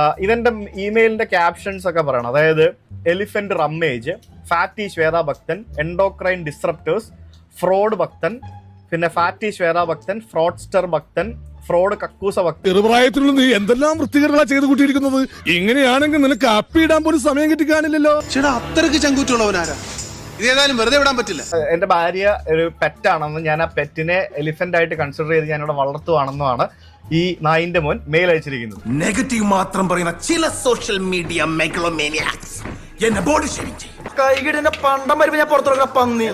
ആ, ഇവന്റെ ഇമെയിലിന്റെ ക്യാപ്ഷൻസ് ഒക്കെ പറയണം. അതായത് എലിഫന്റ് റമ്മേജ് ഫാറ്റി ശ്വേത ഭക്തൻ എൻഡോക്രൈൻ ഡിസ്റപ്റ്റേഴ്സ് ഫ്രോഡ് ഭക്തൻ പിന്നെ ഫാറ്റി ശ്വേത ഭക്തൻ ഫ്രോഡ്സ്റ്റർ ഭക്തൻ ഫ്രോഡ് കക്കൂസ ഭക്തൻ. ചെറുപ്രായത്തിലുള്ള നീ എന്തെല്ലാം വൃത്തികരണ ചെയ്ത് കൂട്ടിയിരിക്കുന്നത്? ഇങ്ങനെയാണെങ്കിൽ നിനക്ക് അപ്പിടാൻ പോലും സമയം കിട്ടി കാണില്ലല്ലോ ചേട്ടാ അത്രയ്ക്ക് ചങ്കൂറ്റുള്ളവനാരാ? ഇത് ഏതായാലും വെറുതെ വിടാൻ പറ്റില്ല. എന്റെ ഭാര്യ ഒരു പെറ്റാണെന്നും ഞാൻ ആ പെറ്റിനെ എലിഫന്റ് ആയിട്ട് കൺസിഡർ ചെയ്ത് ഞാൻ ഞാനിവിടെ വളർത്തുവാണെന്നുമാണ് ഈ നായിന്റെ മോൻ മെയിൽ അയച്ചിരിക്കുന്നത്. നെഗറ്റീവ് മാത്രം പറയുന്ന ചില സോഷ്യൽ മീഡിയ എന്നെ ബോഡി ഷേവിംഗ് ചെയ്യും. കൈകിടിന്റെ പണ്ടം വരുമ്പോ ഞാൻ പന്നി?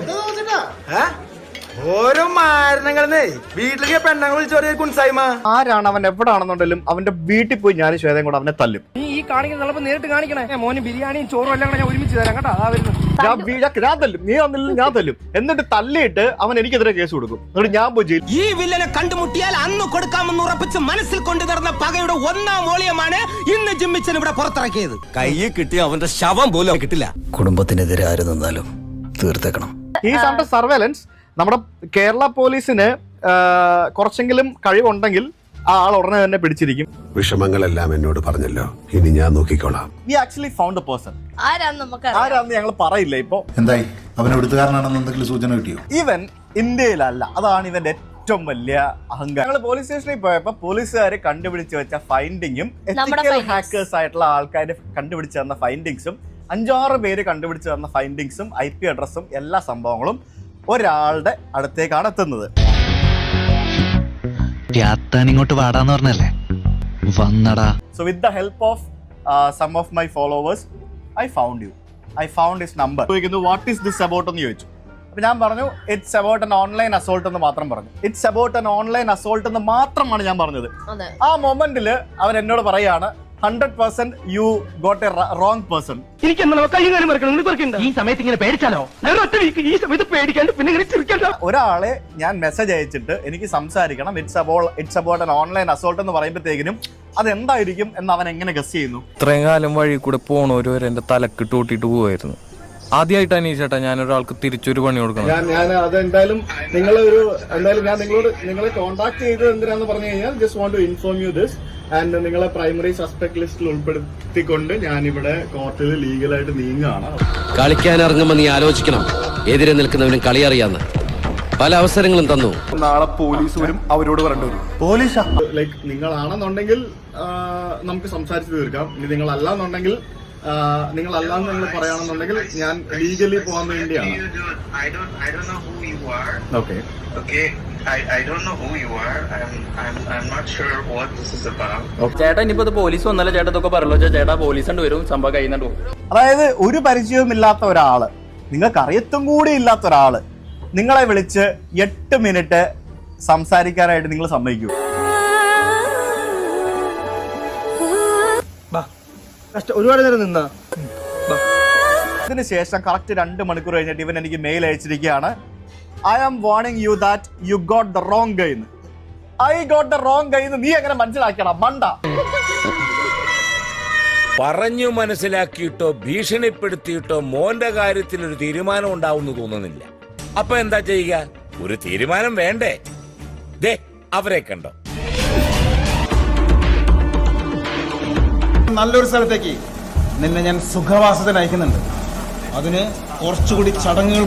ഓരോ മരണങ്ങളെ വീട്ടിലേക്ക് പെണ്ണങ്ങൾ വിളിച്ചു പറയും കുൻസായ്മ ആരാണ് അവൻ എവിടാണെന്നുണ്ടെങ്കിലും അവന്റെ വീട്ടിൽ പോയി ഞാൻ ശ്വേതയും കൂടെ അവനെ തല്ലും. നീ ഈ കാണിക്കുന്ന ചിലപ്പോ നേരിട്ട് കാണിക്കണേ. മോന് ബിരിയാണിയും ചോറും എല്ലാം കൂടെ ഞാൻ ഒരുമിച്ച് തരാം കേട്ടോ. അതാ വരുന്നത് ഞാൻ വീഴാ- ഞാൻ- തല്ലും. നീ വന്നില്ല ഞാൻ തല്ലും. എന്നിട്ട് തല്ലിയിട്ട് അവൻ എനിക്കെതിരെ കേസ് കൊടുക്കും. എന്നിട്ട് ഞാൻ പോയി ജയിലിൽ ഈ വില്ലനെ കണ്ടുമുട്ടിയാൽ അന്ന് കൊടുക്കാമെന്ന് ഉറപ്പിച്ച് മനസ്സിൽ കൊണ്ടു നടന്ന പകയുടെ ഒന്നാം വോളിയമാണ് ഇന്ന് ജിമ്മിച്ചൻ ഇവിടെ പുറത്തിറക്കിയത്. കയ്യിൽ കിട്ടിയ അവന്റെ ശവം പോലും കിട്ടില്ല. കുടുംബത്തിനെതിരെ ആര് നിന്നാലും തീർത്തേക്കണം. ഈ സർവേലൻസ് നമ്മുടെ കേരള പോലീസിന് കുറച്ചെങ്കിലും കഴിവുണ്ടെങ്കിൽ ആ ആൾ ഉടനെ തന്നെ പിടിച്ചിരിക്കും. വിഷമങ്ങളെല്ലാം എന്നോട് പറഞ്ഞല്ലോ. ഇനി ഞാൻ നോക്കിക്കോളാം. We actually found a person ആരാന്ന് നമുക്ക് ആരാന്ന് ഞങ്ങൾ പറയില്ല ഇപ്പൊ. എന്തായി? അവൻ എടുത്തുകാരനാണെന്ന് എന്തെങ്കിലും സൂചന കിട്ടിയോ? ഇവൻ ഇന്ത്യയിലല്ല. അതാണ് ഇവന്റെ ഏറ്റവും വലിയ അഹങ്കാരം. ഞങ്ങൾ പോലീസ് സ്റ്റേഷനിൽ പോയപ്പോ പോലീസുകാർ കണ്ടുപിടിച്ച് വെച്ച ഫൈൻഡിങ്ങും നമ്മുടെ എത്തിക്കൽ ഹാക്കേഴ്സ് ആയിട്ടുള്ള ആൾക്കാർ കണ്ടുപിടിച്ച് തന്ന ഫൈൻഡിങ്സും അഞ്ചാറ് പേര് കണ്ടുപിടിച്ച് തന്ന ഫൈൻഡിങ്സും ഐ പി അഡ്രസ്സും എല്ലാ സംഭവങ്ങളും ഒരാളുടെ അടുത്തേക്കാണ് എത്തുന്നത്. ഇങ്ങോട്ട് വാടാന്ന് പറഞ്ഞല്ലേ? വന്നടാ. So with the help of some of my followers I found you I found his number ചോദിക്കുന്നു വാട്ട് ഈസ് ദിസ് അബൌട്ട് എന്ന് ചോദിച്ചു. അപ്പൊ ഞാൻ പറഞ്ഞു it's about an online assault എന്ന് മാത്രം പറഞ്ഞു. It's about an online assault എന്ന് മാത്രമാണ് ഞാൻ പറഞ്ഞത്. ആ മൊമെന്റിൽ അവൻ എന്നോട് പറയാണ് hundred percent you got a wrong person ഈ സമയത്ത് ഇങ്ങനെ പേടിച്ചാലോ? ഈ സമയത്ത് പേടിക്കാണ്ട് പിന്നെ ഇങ്ങനെ ചിരിക്കണ്ട. ഒരാളെ ഞാൻ മെസ്സേജ് അയച്ചിട്ട് എനിക്ക് സംസാരിക്കണം. It's about it's about an online assault എന്ന് പറയുമ്പോഴത്തേക്കിനും അതെന്തായിരിക്കും എന്ന് അവൻ എങ്ങനെ ഗസ് ചെയ്യുന്നു? ഇത്രയും കാലം വഴി കൂടെ പോണോ വരെ എന്റെ തലക്കിട്ട് കൂട്ടിയിട്ട് പോവായിരുന്നു. ആദ്യമായിട്ട് അനീഷേട്ടാ ഞാൻ ഒരാൾക്ക് തിരിച്ചൊരു പണി കൊടുക്കണം ഞാൻ ഞാൻ അത് എന്തായാലും നിങ്ങളെ ഒരു എന്തായാലും ഞാൻ നിങ്ങളോട് നിങ്ങളെ കോൺടാക്ട് ചെയ്തത് എന്തിനാന്ന് പറഞ്ഞു കഴിഞ്ഞാൽ just want to inform you this and നിങ്ങളെ പ്രൈമറി സസ്പെക്ട് ലിസ്റ്റിൽ ഉൾപ്പെടുത്തിക്കൊണ്ട് ഞാൻ ഇവിടെ കോർട്ടിൽ ലീഗലായിട്ട് നീങ്ങുകയാണ്. കളിക്കാൻ ഇറങ്ങുമ്പോ നീ ആലോചിക്കണം. എതിരെ നിൽക്കുന്നവനും കളി അറിയാന്ന്. പല അവസരങ്ങളും തന്നു. നാളെ പോലീസ് വരും അവരോട് പറയേണ്ടി വരും. പോലീസാ. ലൈക്ക് നിങ്ങളാണെന്നുണ്ടെങ്കിൽ നമുക്ക് സംസാരിച്ച് തീർക്കാം. ഇനി നിങ്ങളല്ലാന്നുണ്ടെങ്കിൽ ആ, നിങ്ങളല്ലാന്ന് നിങ്ങൾ പറയുകയാണെന്നുണ്ടെങ്കിൽ ഞാൻ ലീഗലി പോകാൻ വേണ്ടിയാണ്. I don't I don't know who you are. Okay. ചേട്ടാ ഇനിയിപ്പോ പോലീസ് വന്നല്ലേ? ചേട്ടാ ഇതൊക്കെ പറയല്ലോ ചേട്ടാ പോലീസ് കണ്ട് വരും. സംഭവം കഴിയുന്നുണ്ട്. പോകും അതായത് ഒരു പരിചയവുമില്ലാത്ത ഒരാൾ. നിങ്ങൾക്ക് അറിയത്തും കൂടി ഇല്ലാത്ത ഒരാൾ നിങ്ങളെ വിളിച്ച് എട്ട് മിനിറ്റ് സംസാരിക്കാനായിട്ട് നിങ്ങൾ സമ്മതിക്കൂ. ഒരുപാട് നേരം നിന്നാ. ഇതിനുശേഷം കറക്റ്റ് രണ്ട് മണിക്കൂർ കഴിഞ്ഞിട്ട് ഇവൻ എനിക്ക് mail അയച്ചിരിക്കുകയാണ്. I am warning you that you got the wrong ഗൈന്ന് I got the wrong guy നീ എങ്ങനെ മനസ്സിലാക്കണം മണ്ട. പറഞ്ഞു മനസ്സിലാക്കിയിട്ടോ ഭീഷണിപ്പെടുത്തിയിട്ടോ മോന്റെ കാര്യത്തിൽ ഒരു തീരുമാനം ഉണ്ടാവുമെന്ന് തോന്നുന്നില്ല. അപ്പൊ എന്താ ചെയ്യുക? ഒരു തീരുമാനം വേണ്ടേ? ദേ അവരെ കണ്ടോ? നല്ലൊരു സ്ഥലത്തേക്ക്. നിന്നെ ഞാൻ സുഖവാസത്തിന് അയക്കുന്നുണ്ട് അതിന് കുറച്ചുകൂടി ചടങ്ങുകൾ